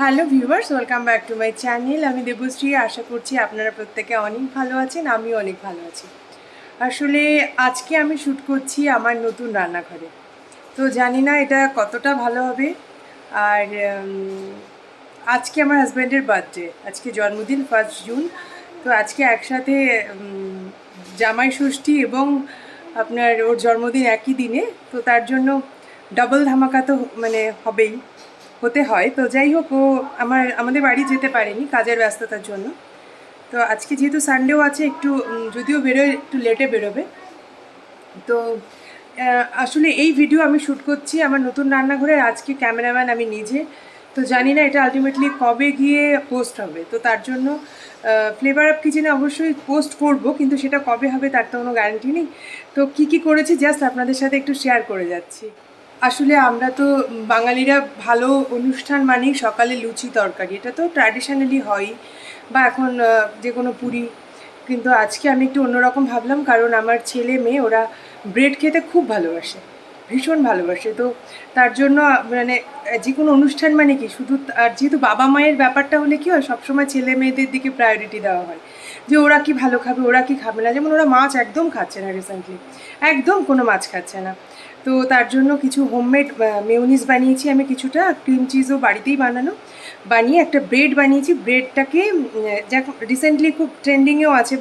Hello viewers, welcome back to my channel. আমি দেবশ্রী, আশা করছি আপনারা প্রত্যেকে অনেক ভালো আছেন, আমিও অনেক ভালো আছি। আসলে আজকে আমি শ্যুট করছি আমার নতুন রান্নাঘরে। তো জানি না এটা কতটা ভালো হবে। আর আজকে আমার হাজব্যান্ডের বার্থডে, আজকে জন্মদিন ফার্স্ট জুন। তো আজকে একসাথে জামাই ষষ্ঠী এবং আপনার ওর জন্মদিন একই দিনে। তো তার জন্য ডাবল ধামাকা তো মানে হবেই। হতে হয়। তো যাই হোক, ও আমার, আমাদের বাড়ি যেতে পারেনি কাজের ব্যস্ততার জন্য। তো আজকে যেহেতু সানডেও আছে, একটু যদিও বেরোয়, একটু লেটে বেরোবে। তো আসলে এই ভিডিও আমি শ্যুট করছি আমার নতুন রান্নাঘরে আজকে ক্যামেরাম্যান আমি নিজে। তো জানি না এটা আলটিমেটলি কবে গিয়ে পোস্ট হবে। তো তার জন্য ফ্লেভার অফ কিচেনে অবশ্যই পোস্ট করব, কিন্তু সেটা কবে হবে তার তো কোনো গ্যারান্টি নেই। তো কি কি করেছি জাস্ট আপনাদের সাথে একটু শেয়ার করে যাচ্ছি। আসলে আমরা তো বাঙালিরা ভালো অনুষ্ঠান মানেই সকালে লুচি তরকারি। এটা তো ট্র্যাডিশনালি হয় বা এখন যে কোনো পুরি। কিন্তু আজকে আমি একটু অন্যরকম ভাবলাম, কারণ আমার ছেলে মেয়ে, ওরা ব্রেড খেতে খুব ভালোবাসে, ভীষণ ভালোবাসে। তো তার জন্য মানে যে কোনো অনুষ্ঠান মানে কি, শুধু আর যেহেতু বাবা মায়ের ব্যাপারটা হলে কি হয়, সবসময় ছেলে মেয়েদের দিকে প্রায়োরিটি দেওয়া হয়। যে ওরা কি ভালো খাবে, ওরা কি খাবে না? যেমন ওরা মাছ একদম খাচ্ছে না রিসেন্টলি একদম কোনো মাছ খাচ্ছে না। তো তার জন্য কিছু হোমমেড মেউনিস বানিয়েছি আমি কিছুটা ক্রিম চিজও বাড়িতেই বানানো। বানিয়ে একটা ব্রেড বানিয়েছি ব্রেডটাকে যা রিসেন্টলি খুব ট্রেন্ডিংয়েও আছে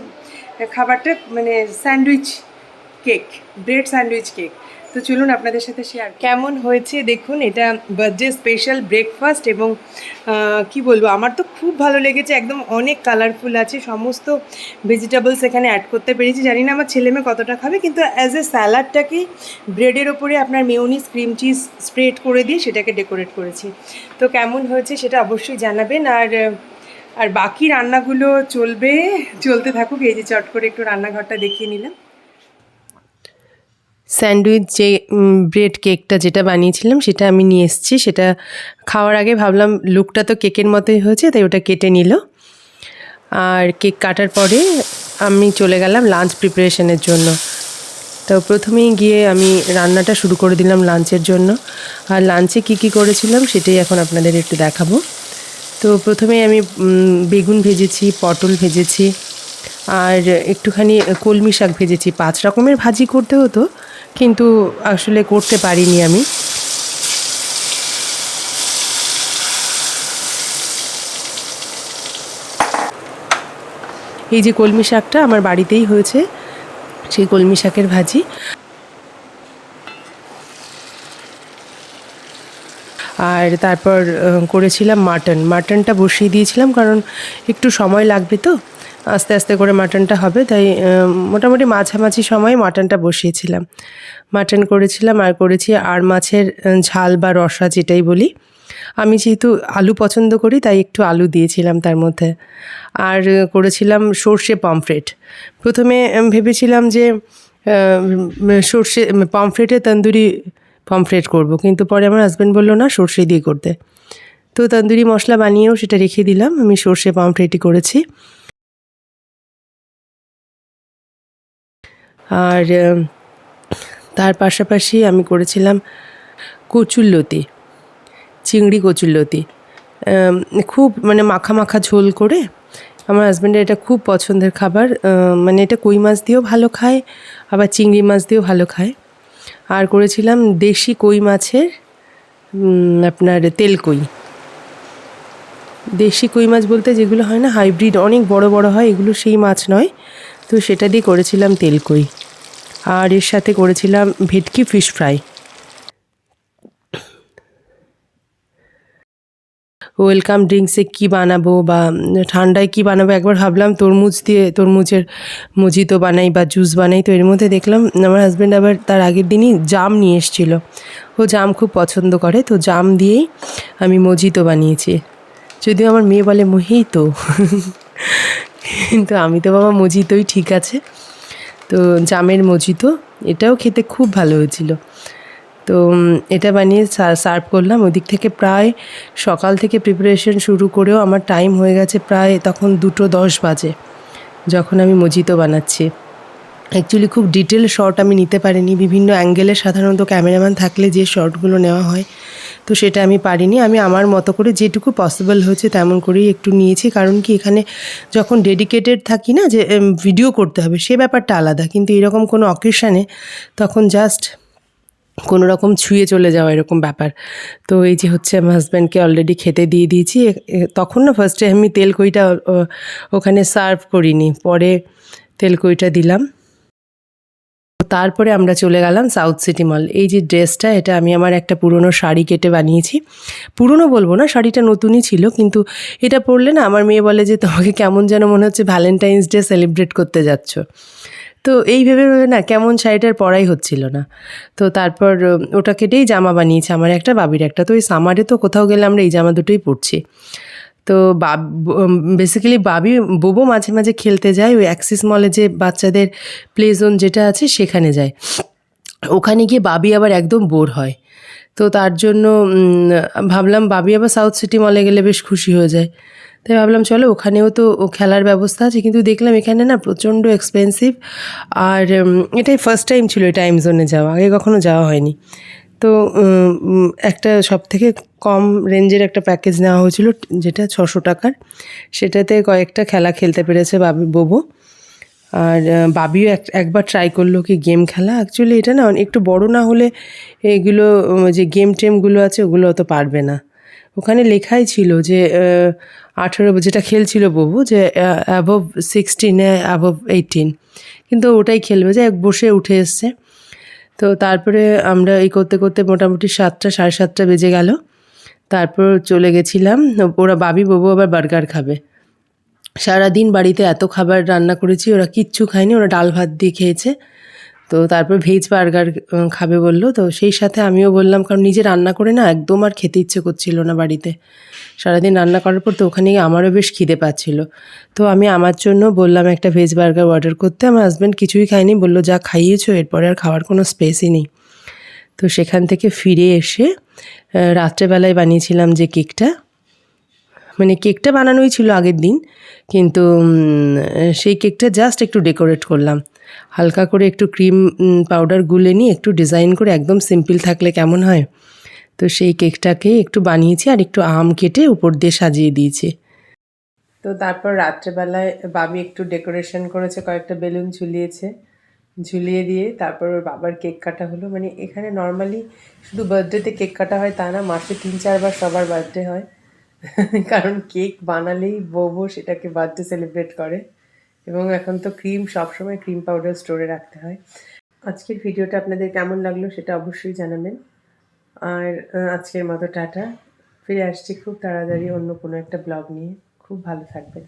খাবারটা মানে sandwich cake bread sandwich cake তো চলুন আপনাদের সাথে শেয়ার কেমন হয়েছে দেখুন, এটা বার্থডে স্পেশাল ব্রেকফাস্ট এবং কি বলব, আমার তো খুব ভালো লেগেছে, একদম অনেক কালারফুল আছে, সমস্ত ভেজিটেবলস এখানে অ্যাড করতে পেরেছি। জানি না আমার ছেলে মেয়ে কতটা খাবে, কিন্তু অ্যাজ এ স্যালাডটাকে ব্রেডের ওপরে আপনার মেয়নিস ক্রিম চিজ স্প্রেড করে দিয়ে সেটাকে ডেকোরেট করেছি। তো কেমন হয়েছে সেটা অবশ্যই জানাবেন। আর আর বাকি রান্নাগুলো চলবে, চলতে থাকুক, এই যে চট করে একটু রান্নাঘরটা দেখিয়ে নিলাম। স্যান্ডউইচ যে ব্রেড কেকটা যেটা বানিয়েছিলাম সেটা আমি নিয়ে এসেছি। সেটা খাওয়ার আগে ভাবলাম লুকটা তো কেকের মতোই হয়েছে, তাই ওটা কেটে নিল। আর কেক কাটার পরে আমি চলে গেলাম লাঞ্চ প্রিপারেশনের জন্য। তো প্রথমেই গিয়ে আমি রান্নাটা শুরু করে দিলাম লাঞ্চের জন্য। আর লাঞ্চে কি কি করেছিলাম সেটাই এখন আপনাদের একটু দেখাবো। তো প্রথমে আমি বেগুন ভেজেছি, পটল ভেজেছি, আর একটুখানি কলমি শাক ভেজেছি। পাঁচ রকমের ভাজি করতে হতো কিন্তু আসলে করতে পারিনি আমি। এই যে কলমি শাকটা আমার বাড়িতেই হয়েছে, সেই কলমি শাকের ভাজি। আর তারপর করেছিলাম মাটন। মাটনটা বসিয়ে দিয়েছিলাম কারণ একটু সময় লাগবে তো। আস্তে আস্তে করে মাটনটা হবে, তাই মোটামুটি মাঝামাঝি সময়ে মাটনটা বসিয়েছিলাম। মাটন করেছিলাম আর করেছি আর মাছের ঝাল বা রসা যেটাই বলি। আমি যেহেতু আলু পছন্দ করি, তাই একটু আলু দিয়েছিলাম তার মধ্যে। আর করেছিলাম সর্ষে পমফ্রেট। প্রথমে ভেবেছিলাম যে সর্ষে পমফ্রেটে তন্দুরি পমফ্রেট করব, কিন্তু পরে আমার হাজব্যান্ড বলল, না, সর্ষে দিয়ে করতে। তো তন্দুরি মশলা বানিয়েও সেটা রেখে দিলাম। আমি সর্ষে পমফ্রেটই করেছি। আর তার পাশাপাশি আমি করেছিলাম কচুল্লতি চিংড়ি কচুল্লতি খুব মানে মাখা মাখা ঝোল করে আমার হাজব্যান্ডের এটা খুব পছন্দের খাবার। মানে এটা কই মাছ দিয়েও ভালো খায়, আবার চিংড়ি মাছ দিয়েও ভালো খায়। আর করেছিলাম দেশি কই মাছের আপনার তেল কই। দেশি কই মাছ বলতে যেগুলো হয় না হাইব্রিড অনেক বড় বড় হয়, এগুলো সেই মাছ নয়। তো সেটা দিয়ে করেছিলাম তেল কই। আর এর সাথে করেছিলাম ভেটকি ফিশ ফ্রাই ওয়েলকাম ড্রিঙ্কসে কী বানাবো বা ঠান্ডায় কী বানাবো? একবার ভাবলাম তরমুজ দিয়ে তরমুজের মজিতো বানাই বা জুস বানাই। তো এর মধ্যে দেখলাম আমার হাজব্যান্ড আবার তার আগের দিনই জাম নিয়ে এসেছিল। ও জাম খুব পছন্দ করে, তো জাম দিয়েই আমি মজিতো বানিয়েছি। যদিও আমার মেয়ে বলে মহিতো। কিন্তু আমি তো বাবা মজিতোই ঠিক আছে। তো জামের মজিতো এটাও খেতে খুব ভালো হয়েছিল। তো এটা বানিয়ে সার্ভ করলাম। ওদিক থেকে প্রায় সকাল থেকে প্রিপারেশন শুরু করেও আমার টাইম হয়ে গেছে প্রায় তখন দুটো দশ বাজে, যখন আমি মজিতো বানাচ্ছি। অ্যাকচুয়ালি খুব ডিটেল শট আমি নিতে পারিনি। বিভিন্ন অ্যাঙ্গেলে সাধারণত ক্যামেরাম্যান থাকলে যে শটগুলো নেওয়া হয় তো সেটা আমি পারিনি। আমি আমার মতো করে যেটুকু পসিবল হয়েছে তেমন করেই একটু নিয়েছি। কারণ কি এখানে যখন ডেডিকেটেড থাকি না যে ভিডিও করতে হবে, সে ব্যাপারটা আলাদা। কিন্তু এরকম কোনো অকেশানে তখন জাস্ট কোনো রকম ছুঁয়ে চলে যাওয়া এরকম ব্যাপার। তো এই যে হচ্ছে আমার হাজব্যান্ডকে অলরেডি খেতে দিয়ে দিয়েছি। তখন না ফার্স্টে আমি তেলকইটা ওখানে সার্ভ করিনি। পরে তেলকইটা দিলাম। তারপরে আমরা চলে গেলাম সাউথ সিটি মল এই যে ড্রেসটা, এটা আমি আমার একটা পুরনো শাড়ি কেটে বানিয়েছি। পুরনো বলব না, শাড়িটা নতুনই ছিল, কিন্তু এটা পরলে না আমার মেয়ে বলে যে, তোমাকে কেমন যেন মনে হচ্ছে ভ্যালেন্টাইন্স ডে সেলিব্রেট করতে যাচ্ছ। তো এই ভেবে ভেবে না কেমন শাড়িটার পরাই হচ্ছিল না। তো তারপর ওটা কেটেই জামা বানিয়েছে আমার একটা বাবির একটা। তো ওই সামারে তো কোথাও গেলে আমরা এই জামা দুটোই পরছি। তো বেসিক্যালি বাবি, বোবো মাঝে মাঝে খেলতে যায়, ওই অ্যাক্সিস মলে যে বাচ্চাদের প্লে জোন যেটা আছে সেখানে যায়। ওখানে গিয়ে বাবি আবার একদম বোর হয়। তো তার জন্য ভাবলাম বাবি আবার সাউথ সিটি মলে গেলে বেশ খুশি হয়ে যায়। তাই ভাবলাম চলো ওখানেও তো খেলার ব্যবস্থা আছে, কিন্তু দেখলাম এখানে না প্রচণ্ড এক্সপেন্সিভ আর এটাই ফার্স্ট টাইম ছিল টাইম জোনে যাওয়া, আগে কখনো যাওয়া হয়নি। তো একটা সব থেকে কম রেঞ্জের একটা প্যাকেজ নেওয়া হয়েছিল, যেটা ছশো টাকার। সেটাতে কয়েকটা খেলা খেলতে পেরেছে বাবি, বোবো। আর বাবিও এক, একবার ট্রাই করল কি গেম খেলা। অ্যাকচুয়ালি এটা না, একটু বড় না হলে এগুলো যে গেম টেমগুলো আছে ওগুলো অত পারবে না। ওখানে লেখাই ছিল যে আঠেরো যেটা খেলছিল বাবু যে অ্যাবভ সিক্সটিনে অ্যাবভ এইটিন কিন্তু ওটাই খেলবে যে এক বসে উঠে এসছে। তো তারপরে আমরা এই করতে করতে মোটামুটি সাতটা, সাড়ে সাতটা বেজে গেল। তারপর চলে গেছিলাম। ওরা বাবি, বাবু আবার বার্গার খাবে। সারাদিন বাড়িতে এত খাবার রান্না করেছি, ওরা কিচ্ছু খায়নি, ওরা ডাল ভাত দিয়ে খেয়েছে। তো তারপর ভেজ বার্গার খাবে বলল। তো সেই সাথে আমিও বললাম, কারণ নিজে রান্না করে না একদম আর খেতে ইচ্ছে করছিল না বাড়িতে। সারাদিন রান্না করার পর তো ওখানে গিয়ে আমারও বেশ খিদে পাচ্ছিল। তো আমি আমার জন্য বললাম, একটা ভেজ বার্গার অর্ডার করতে। আমার হাজব্যান্ড কিছুই খায়নি, বলল, যা খাইয়েছো, এরপরে আর খাওয়ার কোনো স্পেসই নেই। তো সেখান থেকে ফিরে এসে রাত্রেবেলায় বানিয়েছিলাম যে কেকটা মানে কেকটা বানানোই ছিল আগের দিন, কিন্তু সেই কেকটা জাস্ট একটু ডেকোরেট করলাম। হালকা করে একটু ক্রিম পাউডার গুলে নিয়ে একটু ডিজাইন করে একদম সিম্পল থাকলে কেমন হয়? তো সেই কেকটাকে একটু বানিয়েছি আর একটু আম কেটে উপর দিয়ে সাজিয়ে দিয়েছি। তো তারপর রাত্রেবেলায় বাবি একটু ডেকোরেশন করেছে, কয়েকটা বেলুন ঝুলিয়েছে। ঝুলিয়ে দিয়ে তারপর ওর বাবার কেক কাটা হলো। মানে এখানে নর্মালি শুধু বার্থডেতে কেক কাটা হয় তা না, মাসে তিন, চারবার সবার বার্থডে হয়। কারণ কেক বানালেই বউ সেটাকে বার্থডে সেলিব্রেট করে। এবং এখন তো ক্রিম সবসময় ক্রিম পাউডার স্টোরে রাখতে হয়। আজকের ভিডিওটা আপনাদের কেমন লাগল সেটা অবশ্যই জানাবেন। আর আজকের মতো টাটা। ফিরে আসছি খুব তাড়াতাড়ি অন্য কোনো একটা ব্লগ নিয়ে। খুব ভালো থাকবেন।